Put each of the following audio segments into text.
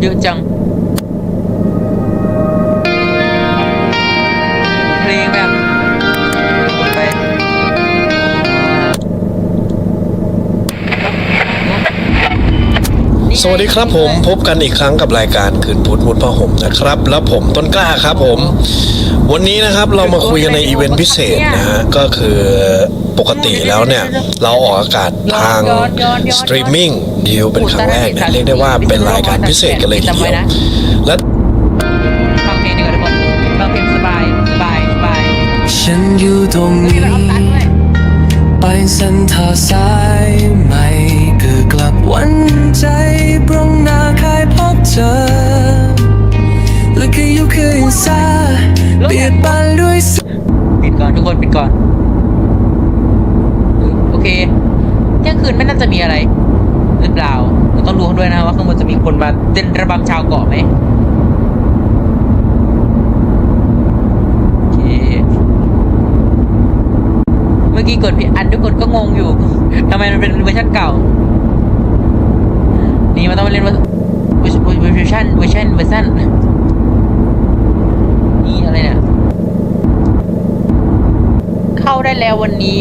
เย สวัสดีครับผมพบกันอีกครั้งกับรายการคืนพุธมุดผ้าห่มนะครับ แล้วผมต้นกล้าครับผม วันนี้นะครับเรามาคุยกันในอีเวนต์พิเศษนะฮะก็คือปกติแล้วเนี่ย เราออกอากาศทางสตรีมมิ่งดิวเป็นครั้งแรกเนี่ยเรียกได้ว่าเป็นรายการพิเศษกันเลยทีเดียวและฟังเพลงดีกว่าทุกคนฟังเพลงสบายสบายสบายฉันอยู่ตรงเฮ้ยนี้เราอัพตันด้วยไปเส้นทางสายใหม่คือกลับวันใจ ปรงหน้าใครพบเจอและก็อยู่คืนซาเบียดบันด้วยปิดก่อนทุกคนปิดก่อน โอเคเที่ยงคืนไม่น่าจะมีอะไร หรือเปล่าเราต้องรู้ด้วยนะว่าข้างบนจะมีคนมาเต้นระบำชาวเกาะไหมเมื่อกี้กดผิดอันทุกคนก็งงอยู่ทำไมมันเป็นเวอร์ชันเก่า มันต้องมาเล่นเวอร์เวอร์ชันเวอร์ชันเวอร์ชันนี่อะไรเนี่ยเข้าได้แล้ววันนี้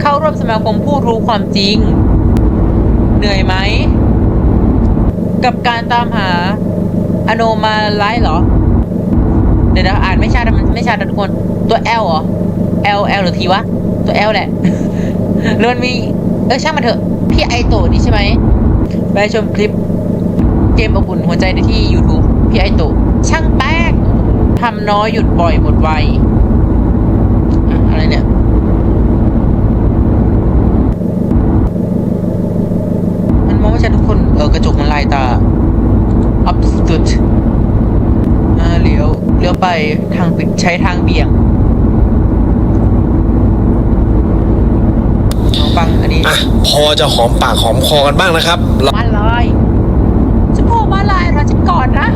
เข้าร่วมสมาคมผู้รู้ความจริง เหนื่อยไหม กับการตามหาอโนมาไลท์เหรอ เดี๋ยวนะอ่านไม่ชัดมันไม่ชัดทุกคน ตัว L เหรอ L L หรือทีวะ ตัว L แหละแล้วมันมี เออช่างมันเถอะ พี่ไอโตนี่ใช่ไหม ไปชมคลิป เกมอบอุ่นหัวใจได้ที่ YouTube พี่ไอโตะช่างแป้งทำน้อยหยุดบ่อยหมดไวอะอะไรเนี่ยมันมองไม่ชัดทุกคน เออกระจกมันลายตาอัพสุดอ่าเลี้ยวเลี้ยวไปทางปิดใช้ทางเบี่ยงลองฟังอันนี้อะพอจะหอมปากหอมคอกันบ้างนะครับเรามาลายจะพูดมาลายเราจะก่ อนนะ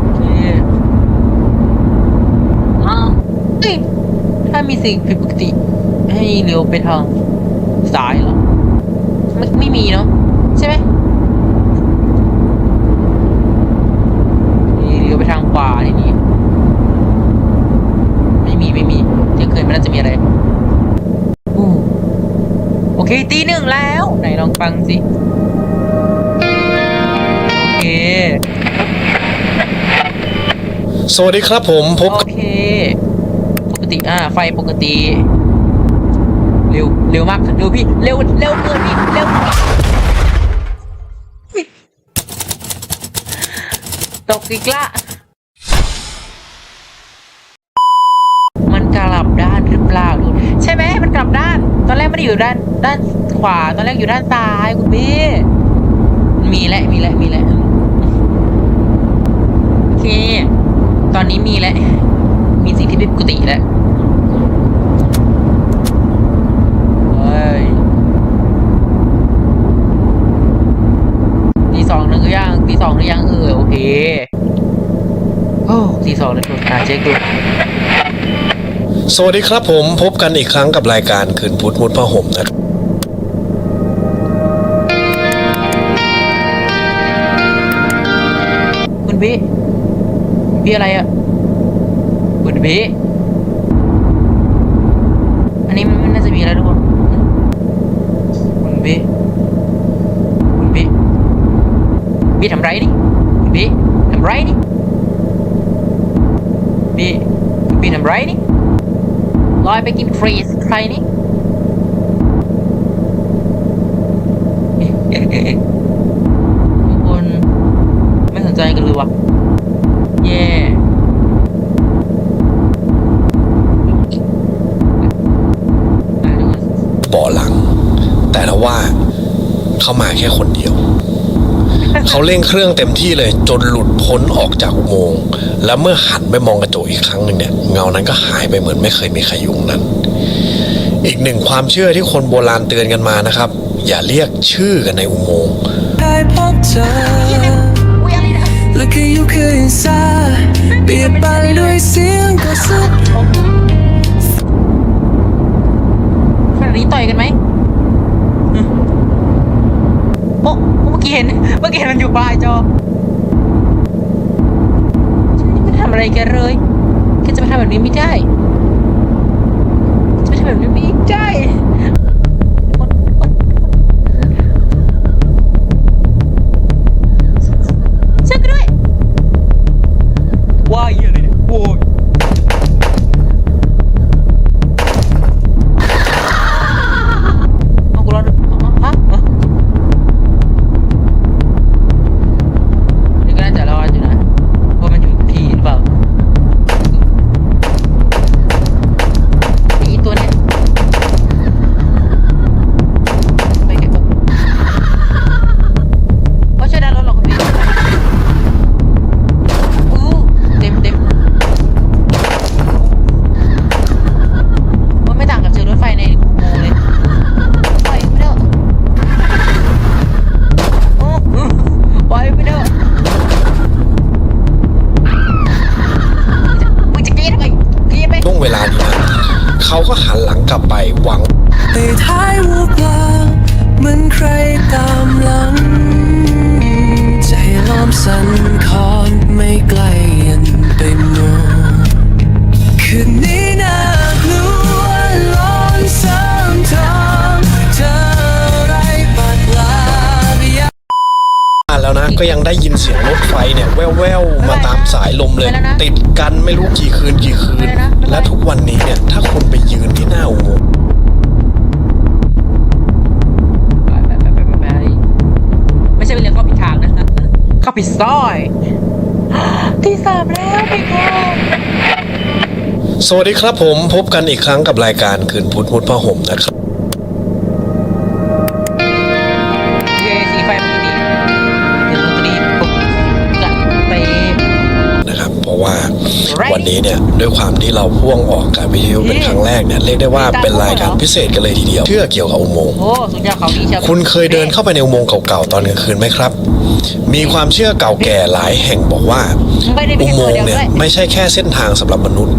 โอเคอ้าวเอ้ยถ้ามีสิ่งผิดปกติ ให้เลี้ยวไปทางซ้ายเหรอไม่ไม่มีเนาะใช่ไหมนี่เลี้ยวไปทางขวาทีนี้ไม่มีไม่มีเที่ยงคืนมันน่าจะมีอะไรอู้โอเคตีหนึ่งแล้ว ไหนลองฟังสิ สวัสดีครับผมพบ โอเค ปกติอ่าไฟปกติ เร็วเร็วมากเร็วพี่เร็วเร็วเกินพี่เร็วตกอีกละมันกลับด้านหรือเปล่าทุกคนใช่ไหมมันกลับด้าน ตอนแรกไม่ได้อยู่ด้าน ด้านขวาตอนแรกอยู่ด้านซ้ายคุณพี่มีแหล้วมีแหล้วมีแหล้วโอเค อนนี้มีแล้ว มีสิ่งที่ผิดปกติแล้วเฮ้ยตีสองหนึ่งหรือยังตีสองหรือยังเออโอเคโอ้ตีสองเลยทุกคนอะเช็คดูสวัสดีครับผมพบกันอีกครั้งกับรายการคืนพุทธมุดผ้าห่มนะครับ พี่อะไรอะคุณพี่อันนี้มันน่าจะมีอะไรทุกคนคุณพี่คุณพี่พี่ทำไรนี่คุณพี่ทำไรนี่พี่คุณพี่ทำไรนี่ลอยไปกินฟรีสใครนี่ทุกคนไม่สนใจกันเลยวะ แย่ เบาะหลัง แต่ละว่า เขามาแค่คนเดียว เขาเร่งเครื่องเต็มที่เลย จนหลุดพ้นออกจากอุโมงค์แล้วเมื่อหันไปมองกระจกอีกครั้งหนึ่งเนี่ย เงานั้นก็หายไปเหมือนไม่เคยมีใครยุ่งนั้น อีกหนึ่งความเชื่อที่คนโบราณเตือนกันมานะครับ อย่าเรียกชื่อกันในอุโมงค์ และก็อยู่คืออินซาเบียดบันด้วยเสียงกระซิบขณะนี้ต่อยกันไหมอืมโอ้เมื่อกี้เห็น เมื่อกี้เห็นมันอยู่ปลายจอฉันไม่ทำอะไรแกเลยแกจะมาทำแบบนี้ไม่ได้ จะมาทำแบบนี้ไม่ได้ สั่นคลอนไม่ไกลยันไปโน่นคืนนี้น่ากลัวร้อนซ้ำทางเธอไรปัดลาบยาแล้วนะก็ยังได้ยินเสียงรถไฟเนี่ยแว่วๆมาตามสายลมเลย ติดกันไม่รู้กี่คืนกี่คืน และทุกวันนี้เนี่ยถ้าคุณไปยืนที่หน้าอุโมงค์ เข้าผิดซอยที่สามแล้วพี่โกสวัสดีครับผมพบกันอีกครั้งกับรายการคืนพุธมุดพ่อห่มนะครับ วันนี้เนี่ยด้วยความที่เราพ่วงออกการวิทยุเป็นครั้งแรกเนี่ยเรียกได้ว่าเป็นรายการพิเศษกันเลยทีเดียวเชื่อเกี่ยวกับอุโมงค์โอ้สุดยอดเขาดีเชียวคุณเคยเดินเข้าไปในอุโมงค์เก่าๆตอนกลางคืนไหมครับ มีความเชื่อเก่าแก่หลายแห่งบอกว่าไม่ได้ไปอุแค่โมตัวงเดียวค์เนี่ยด้วยไม่ใช่แค่เส้นทางสำหรับมนุษย์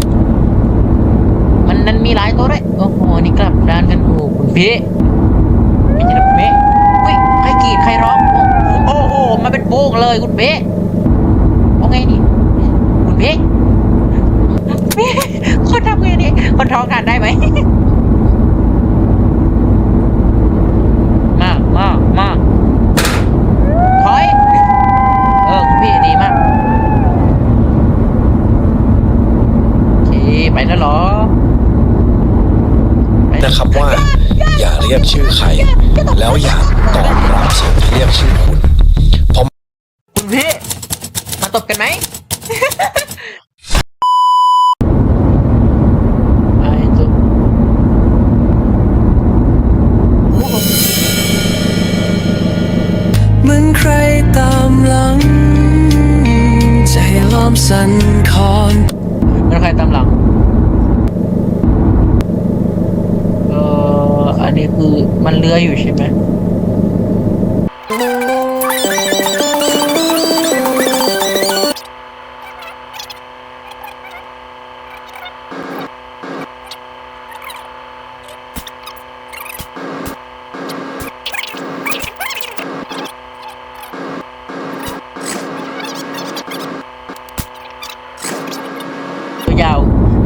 มันนั้นมีหลายตัวด้วยโอ้โหนี่กลับด้านกันโอ้คุณพี่ไม่ใช่นะคุณพี่เฮ้ยใครกรีดใครร้องโอ้โหมาเป็นโป้งเลยคุณพี่เอาไงนี่คุณพี่พี่ คนทำไงนี่คนท้องทานได้ไหมมากมากมากถอย เออคุณพี่ดีมากโอเคไปแล้วเหรอไปแล้วนะครับว่า อย่าเรียกชื่อใคร แล้วอย่าตอบรับเสียงที่เรียกชื่อคุณเพราะคุณพี่ มาตบกันไหม มสั่นคอนแล้วใครตามหลัง เอออันนี้คือมันเลื้อยอยู่ใช่ไหม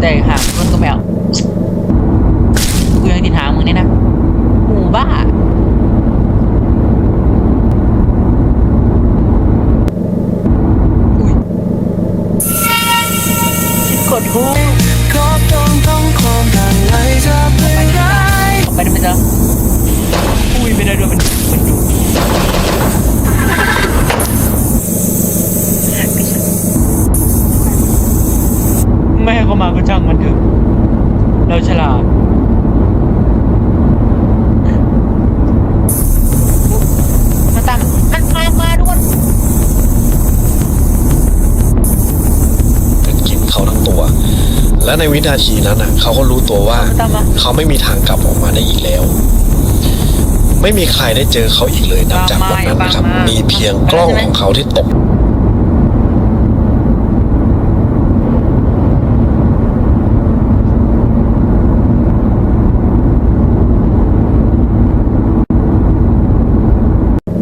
แต่หางมันก็แบบกูยังติดหางมึงเนี่ยนะหูบ้าอุ้ยกดหู ในวินาทีนั้นน่ะเขาก็รู้ตัวว่าตามมาเขาไม่มีทางกลับออกมาได้อีกแล้ว ไม่มีใครได้เจอเขาอีกเลยนับจากวันนั้นนะครับ มีเพียงกล้องของเขาที่ตก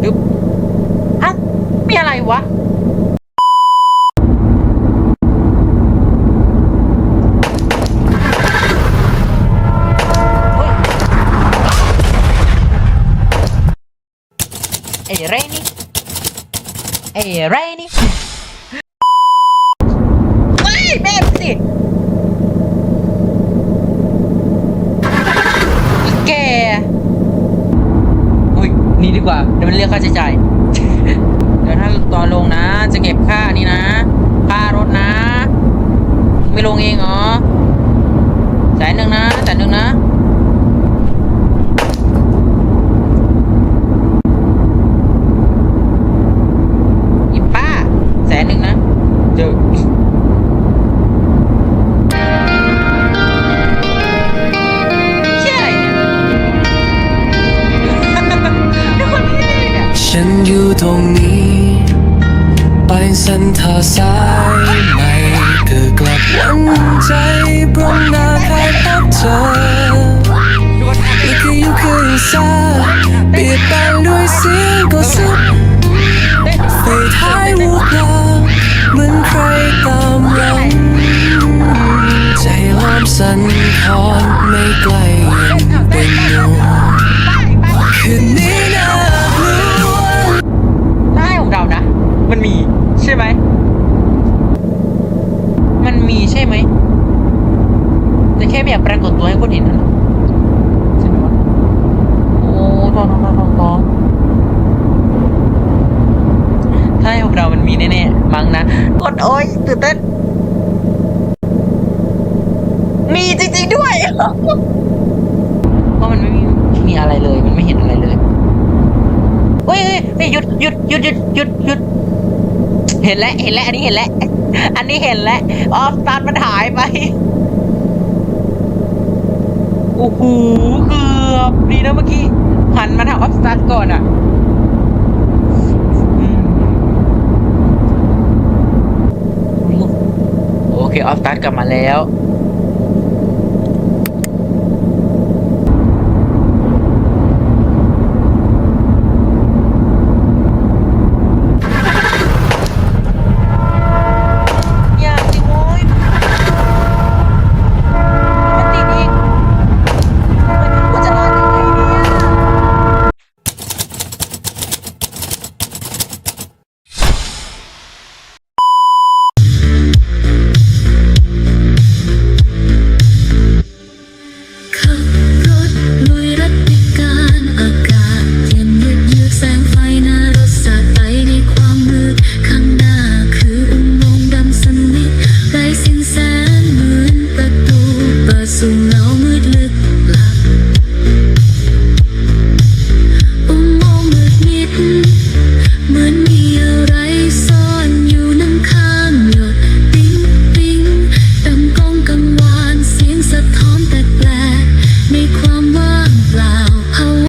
ดึบ วะ เอ้ยไรนี่ เอ้ย ไรนี่เฮ้ยแม่สิแกอุ้ยนี่ดีกว่าเดี๋ยวมันเรียกค่าใช้จ่ายเดี๋ยวถ้าตอนลงนะ จะเก็บค่านี่นะ ค่ารถนะ ไม่ลงเองเหรอแสนหนึ่งนะแสนหนึ่งนะ ตรงนี้ ไปเส้นทางสายใหม่คือกลับวันใจเพราะหน้าใครพบเธอและก็อยู่คือซาเปลี่ยนไปด้วยเสียงก็สุดไปท้ายวูบลาเหมือนใครตามหลังใจล้อมสันคอนไม่ไกล นมีแน่ๆมั้งนะกดโอ้ยตื่นเต้นมีจริงๆด้วยเพราะมันไม่มีมีอะไรเลยมันไม่เห็นอะไรเลยเฮ้ยเฮ้ยเฮ้ยหยุดหยุดหยุดหยุดหยุดหยุดเห็นแล้วเห็นแล้วอันนี้เห็นแล้วอันนี้เห็นแล้วออฟสตาร์มันหายไปโอ้โหเกือบดีนะเมื่อกี้หันมาถามออฟสตาร์ก่อนอะอืมโอเคออฟสตาร์กลับมาแล้ว